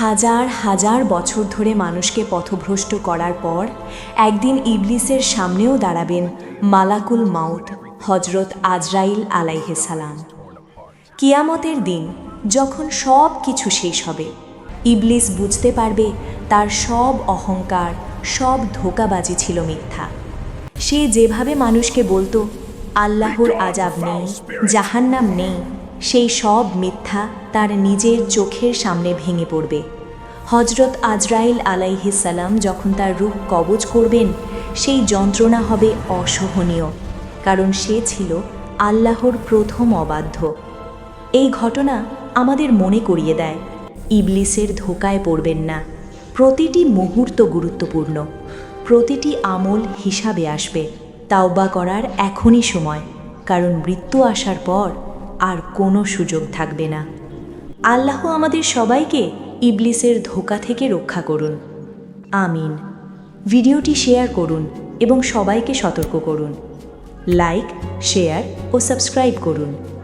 হাজার হাজার বছর ধরে মানুষকে পথভ্রষ্ট করার পর একদিন ইবলিসের সামনেও দাঁড়াবেন মালাকুল মাউত হজরত আজরাইল আলাইহেসালাম কিয়ামতের দিন যখন সব কিছু শেষ হবে, ইবলিস বুঝতে পারবে তার সব অহংকার, সব ধোকাবাজি ছিল মিথ্যা। সে যেভাবে মানুষকে বলতো, আল্লাহর আজাব নেই, জাহান্নাম নেই সেই সব মিথ্যা তার নিজের চোখের সামনে ভেঙে পড়বে। হজরত আজরাইল আলাইহিসাল্লাম যখন তার রূপ কবজ করবেন, সেই যন্ত্রণা হবে অসহনীয়, কারণ সে ছিল আল্লাহর প্রথম অবাধ্য। এই ঘটনা আমাদের মনে করিয়ে দেয়, ইবলিসের ধোকায় পড়বেন না। প্রতিটি মুহূর্ত গুরুত্বপূর্ণ, প্রতিটি আমল হিসাবে আসবে। তাওবা করার এখনই সময়, কারণ মৃত্যু আসার পর আর কোনো সুযোগ থাকবে না। আল্লাহ আমাদের সবাইকে ইবলিসের ধোকা থেকে রক্ষা করুন। আমিন। ভিডিওটি শেয়ার করুন এবং সবাইকে সতর্ক করুন। লাইক, শেয়ার ও সাবস্ক্রাইব করুন।